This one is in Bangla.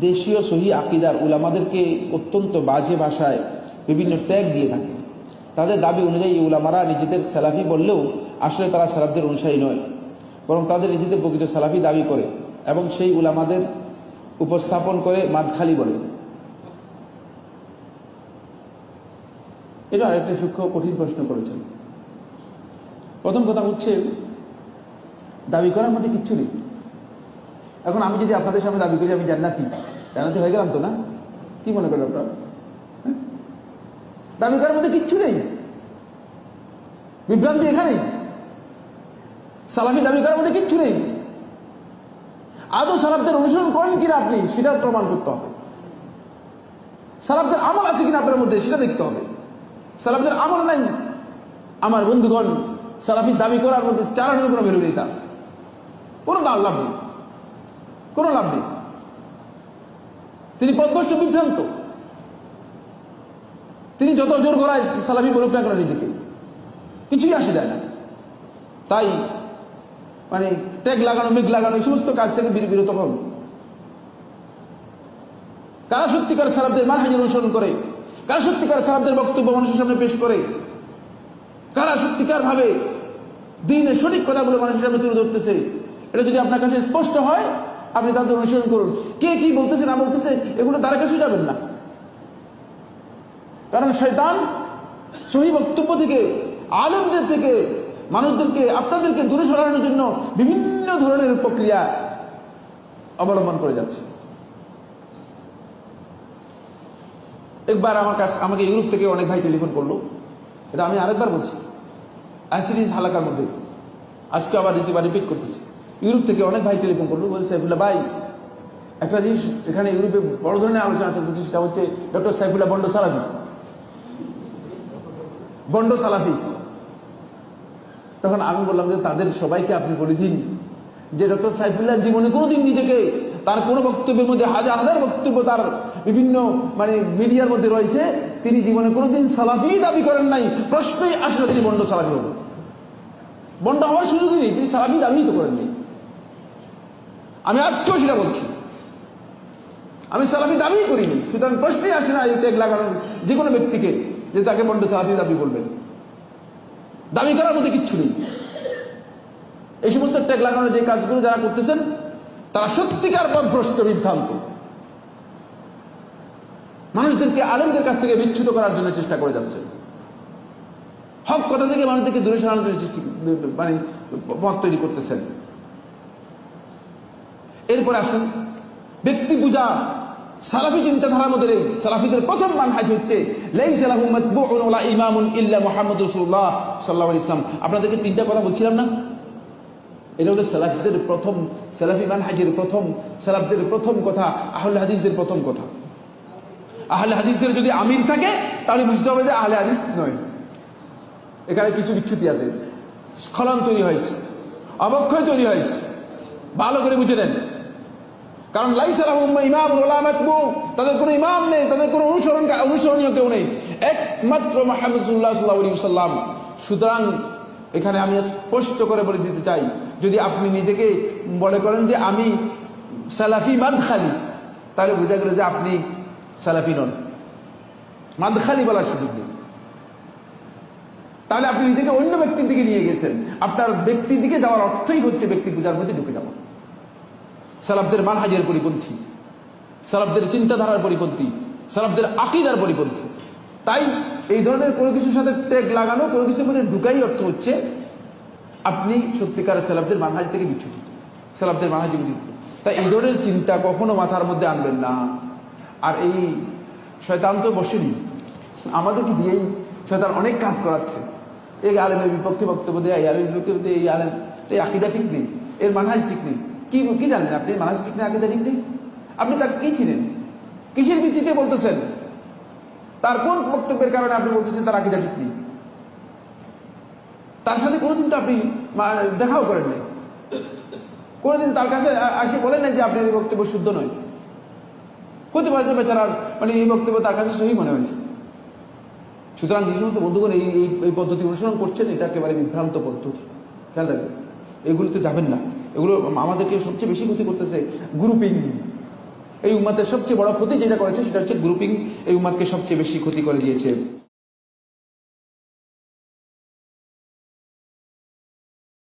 দেশীয় সহি আকিদার উলামাদেরকে অত্যন্ত বাজে ভাষায় বিভিন্ন ট্যাগ দিয়ে থাকে। তাদের দাবি অনুযায়ী উলামারা নিজেদের সালাফি বললেও আসলে তারা সালাফদের অনুসারী নয়, বরং তাদের নিজেদের প্রকৃত সালাফি দাবি করে এবং সেই উলামাদের উপস্থাপন করে মাদখালি বলে। এটা আরেকটা সূক্ষ্ম কঠিন প্রশ্ন করেছেন। প্রথম কথা হচ্ছে, দাবি করার মধ্যে কিচ্ছু নেই। এখন আমি যদি আপনাদের সামনে দাবি করি আমি জান্নাতি জান্নাতি হয়ে গেলাম তো না? কি মনে করেন আপনারা? হ্যাঁ? দাবি করার মধ্যে কিচ্ছু নেই। বিভ্রান্তি এখানেই সালাফি দাবি করার মধ্যে কিচ্ছু নেই। আদৌ সালাফদের অনুসরণ করেন কিনা আপনি সেটা প্রমাণ করতে হবে। সালাফদের আমল আছে কিনা আপনার মধ্যে, সেটা দেখতে হবে। সালাফদের আমল নাই, আমার বন্ধুগণ, সালাফি দাবি করার মধ্যে চালানোর কোনো নেই তার। কোনো লাভ নেই। কোনো লাভ নেই। তিনি পদভষ্ট বিভ্রান্ত। তিনি যত জোর করায় সালামি বলুক না করে নিজেকে, কিছুই আসে যায় না। তাই মানে ট্যাগ লাগানো মেঘ লাগানো, এই সমস্ত কাজ থেকে বির- বিরত হন। কারা সত্যিকার সালাবদের মানহাজি অনুসরণ করে? কারা সত্যিকার সালাবদের বক্তব্য মানুষের সামনে পেশ করে? কারা সত্যিকার ভাবে দিনের সঠিক কথাগুলো মানুষের সামনে তুলে ধরতেছে? এটা যদি আপনার কাছে স্পষ্ট হয় আপনি তাদের অনুসরণ করুন। কে কি বলতেছে, না বলতেছে, এগুলো তার কাছেও যাবেন না। কারণ শয়তান সহি বক্তব্য থেকে, আলেমদের থেকে, মানুষদেরকে, আপনাদেরকে দূরে সরানোর জন্য বিভিন্ন ধরনের প্রক্রিয়া অবলম্বন করে যাচ্ছে। একবার আমার কাছে, আমাকে ইউরোপ থেকে অনেক ভাই টেলিফোন করল। এটা আমি আরেকবার বলছি। আইসিডিস হালাকার মধ্যে। আজকে আবার দ্বিতীয়বার রিপিট করতেছি। ইউরোপ থেকে অনেক ভাই টেলিফোন করল বলে সাইফুল্লাহ ভাই, একটা জিনিস এখানে ইউরোপে বড় ধরনের আলোচনা চলতেছে, সেটা হচ্ছে doctor Saifullah Bond Salafi. Bond Salafi. তখন আমি বললাম যে, তাদের সবাইকে আপনি বলে দিন যে, ডক্টর সাইফুল্লাহ জীবনে কোনোদিন নিজেকে তার কোনো বক্তব্যের মধ্যে হাজার হাজার বক্তব্য তার বিভিন্ন মানে মিডিয়ার মধ্যে রয়েছে, তিনি জীবনে কোনোদিন সালাফি দাবি করেন নাই, প্রশ্নই আসলে তিনি বন্ড সালাফি হবেন বন্ড হওয়ার সুযোগই নেই, তিনি সালাফি দাবি তো করেননি। আমি আজকেও সেটা বলছি। আমি সালাফি দাবি করিনি। সুতরাং প্রশ্নই আসে না এই ট্যাগ লাগানোর যে কোনো ব্যক্তিকে যে তাকে বন্ড সালাফি দাবি করবেন দাবি করার মধ্যে কিচ্ছু নেই। এই সমস্ত ট্যাগ লাগানোর যে কাজগুলো যারা করতেছেন, তারা সত্যিকার পথভ্রষ্ট বিভ্রান্ত। মানুষদেরকে আলেমদের কাছ থেকে বিচ্ছুত করার জন্য চেষ্টা করে যাচ্ছে হক কথা থেকে মানুষদেরকে দূরে সরানোর জন্য মানে পথ তৈরি করতেছেন। এরপর আসুন। ব্যক্তি পূজা সালাফি চিন্তাধারার মধ্যে নেই। সালাফিদের প্রথম মানহাজ হচ্ছে ইমামুন সাল্লাল্লাহু আলাইহি ইসলাম আপনাদেরকে তিনটা কথা বলছিলাম না? এটা হলো সালাফিদের প্রথম, সালাফি মানহাজের প্রথম, সালাফদের প্রথম কথা, আহলে হাদিসদের প্রথম কথা। আহলে হাদিসদের যদি আমির থাকে, তাহলে বুঝতে হবে যে আহলে হাদিস নয়। এখানে কিছু বিচ্ছুতি আছে। স্খলন তৈরি হয়েছে, অবক্ষয় তৈরি হয়েছে। ভালো করে বুঝে নেন। কারণ লাইসালাহুম ইমাম ওলামাতবু তাদের কোনো ইমাম নেই, তাদের কোনো অনুসরণ অনুসরণীয় কেউ নেই। একমাত্র মাহমুদুল্লাহ সাল্লাহ সাল্লাম সুতরাং এখানে আমি স্পষ্ট করে বলে দিতে চাই, যদি আপনি নিজেকে মনে করেন যে আমি সালাফি মাদখালি, তাহলে বোঝা গেল যে আপনি সালাফি নন। মাদখালি বলার সুযোগ নেই। তাহলে আপনি নিজেকে অন্য ব্যক্তির দিকে নিয়ে গেছেন। আপনার ব্যক্তির দিকে যাওয়ার অর্থই হচ্ছে ব্যক্তি পূজার মধ্যে ঢুকে যাওয়া। সালাফদের মানহাজের পরিপন্থী, সালাফদের চিন্তাধারার পরিপন্থী, সালাফদের আকিদার পরিপন্থী। তাই এই ধরনের কোনো কিছুর সাথে ট্যাগ লাগানো, কোনো কিছুর মধ্যে ঢুকাই অর্থ হচ্ছে আপনি সত্যিকার সালাফদের মানহাজ থেকে বিচ্ছুত সালাফদের মানহাজ বিচ্ছুত তাই এই ধরনের চিন্তা কখনো মাথার মধ্যে আনবেন না। আর এই শয়তান তো বসেনি। আমাদেরকে দিয়েই শয়তান অনেক কাজ করাচ্ছে। এই আলেমের বিপক্ষে বক্তব্য দেয়, এই আলেমের বিপক্ষে দেয়, এই আলেম এই আকিদা ঠিক নেই। এর মানহাজ ঠিক নেই। কি কি জানেন আপনি? মানহাজ ঠিক নেই আকিদা ঠিক নেই আপনি তাকে কি চিনেন? কিসের ভিত্তিতে বলতেছেন? তার কোন বক্তব্যের কারণে আপনি বলতেছেন তার আকিদা ঠিক নেই? তার সাথে কোনোদিন তো আপনি দেখাও করেন নাই। কোনোদিন তার কাছে আসে বলেন না যে আপনার এই বক্তব্য শুদ্ধ নয়। হতে পারে যে বেচারার মানে এই বক্তব্য তার কাছে সহি মনে হয়েছে। সুতরাং যে সমস্ত বন্ধুগণ এই- এই পদ্ধতি অনুসরণ করছেন, এটা একেবারে বিভ্রান্ত পদ্ধতি। খেয়াল রাখবেন। এগুলিতে যাবেন না। এগুলো আমাদেরকে সবচেয়ে বেশি ক্ষতি করতেছে গ্রুপিং এই উম্মাদের সবচেয়ে বড় ক্ষতি যেটা করেছে সেটা হচ্ছে গ্রুপিং এই উম্মাদকে সবচেয়ে বেশি ক্ষতি করে দিয়েছে।